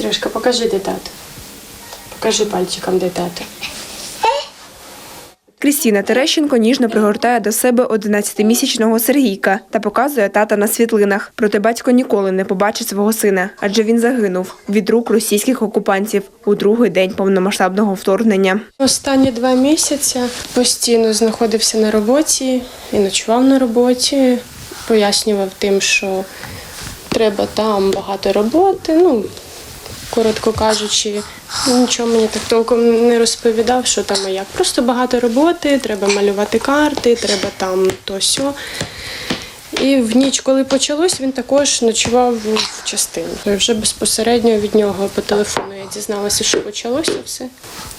Сережка, покажи, де тато. Покажи пальчиком, де тато. Крістіна Терещенко ніжно пригортає до себе 11-місячного Сергійка та показує тата на світлинах. Проте батько ніколи не побачить свого сина, адже він загинув від рук російських окупантів у другий день повномасштабного вторгнення. Останні два місяці постійно знаходився на роботі і ночував на роботі. Пояснював тим, що треба там багато роботи. Ну, коротко кажучи, нічого мені так толком не розповідав, що там і як. Просто багато роботи, треба малювати карти, треба там то сьо. І в ніч, коли почалось, він також ночував в частині. Вже безпосередньо від нього по телефону я дізналася, що почалося все.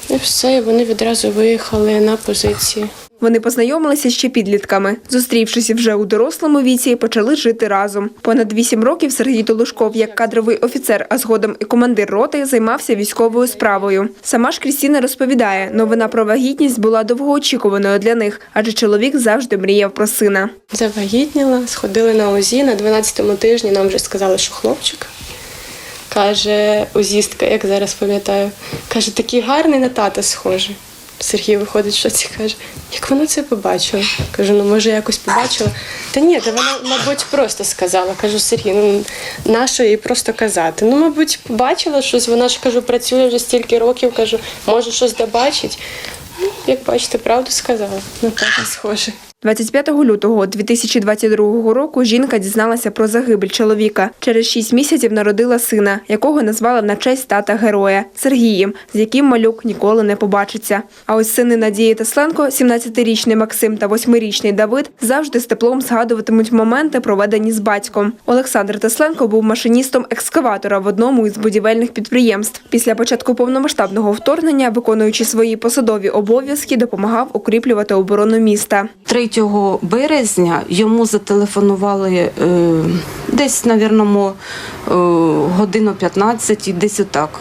І все, і вони відразу виїхали на позиції. Вони познайомилися ще підлітками. Зустрівшись вже у дорослому віці, почали жити разом. Понад вісім років Сергій Толушков, як кадровий офіцер, а згодом і командир роти, займався військовою справою. Сама ж Крістіна розповідає, новина про вагітність була довгоочікуваною для них, адже чоловік завжди мріяв про сина. Завагітніла, сходили на УЗІ. На 12-му тижні нам вже сказали, що хлопчик. Каже, узістка, як зараз пам'ятаю, каже, такий гарний на тата схожий. Сергій виходить, що це каже, як вона це побачила? Кажу, ну може якось побачила. Та ні, та вона, мабуть, просто сказала. Кажу, Сергій, ну нащо їй просто казати? Ну, мабуть, побачила щось, вона ж кажу, працює вже стільки років, кажу, може щось добачить. Ну, як бачите, правду сказала. Ну так, схоже. 25 лютого 2022 року жінка дізналася про загибель чоловіка. Через шість місяців народила сина, якого назвала на честь тата героя Сергієм, з яким малюк ніколи не побачиться. А ось сини Надії Тесленко, 17-річний Максим та 8-річний Давид, завжди з теплом згадуватимуть моменти, проведені з батьком. Олександр Тесленко був машиністом екскаватора в одному із будівельних підприємств. Після початку повномасштабного вторгнення, виконуючи свої посадові обов'язки, допомагав укріплювати оборону міста. 3 березня йому зателефонували е, десь, навірно, е, годину 15, десь отак,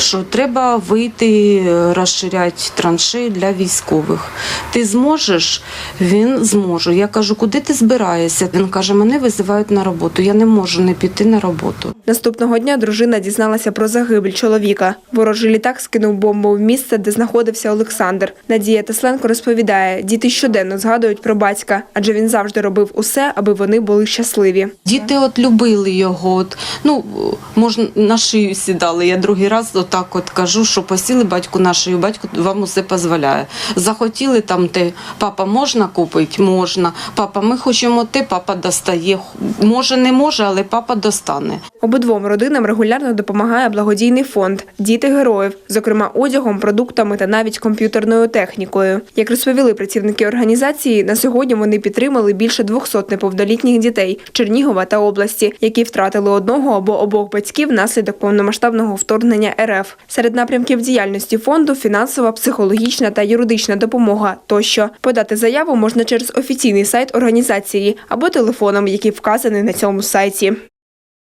що треба вийти, е, розширяти траншеї для військових. Ти зможеш? Він зможе. Я кажу, куди ти збираєшся? Він каже, мене визивають на роботу. Я не можу не піти на роботу. Наступного дня дружина дізналася про загибель чоловіка. Ворожий літак скинув бомбу в місце, де знаходився Олександр. Надія Тесленко розповідає, діти щоденно згадують про батька, адже він завжди робив усе, аби вони були щасливі. Діти от любили його. От, ну, можна на шию сідали. Я другий раз отак от кажу, що посіли батьку на шию, батько вам усе дозволяє. Захотіли там те, папа можна купити? Можна. Папа, ми хочемо те, папа достає. Може, не може, але папа достане. Обидвом родинам регулярно допомагає благодійний фонд Діти героїв, зокрема одягом, продуктами та навіть комп'ютерною технікою. Як розповіли працівники організації, на сьогодні вони підтримали більше 200 неповнолітніх дітей Чернігова та області, які втратили одного або обох батьків внаслідок повномасштабного вторгнення РФ. Серед напрямків діяльності фонду фінансова, психологічна та юридична допомога тощо. Подати заяву можна через офіційний сайт організації або телефоном, який вказаний на цьому сайті.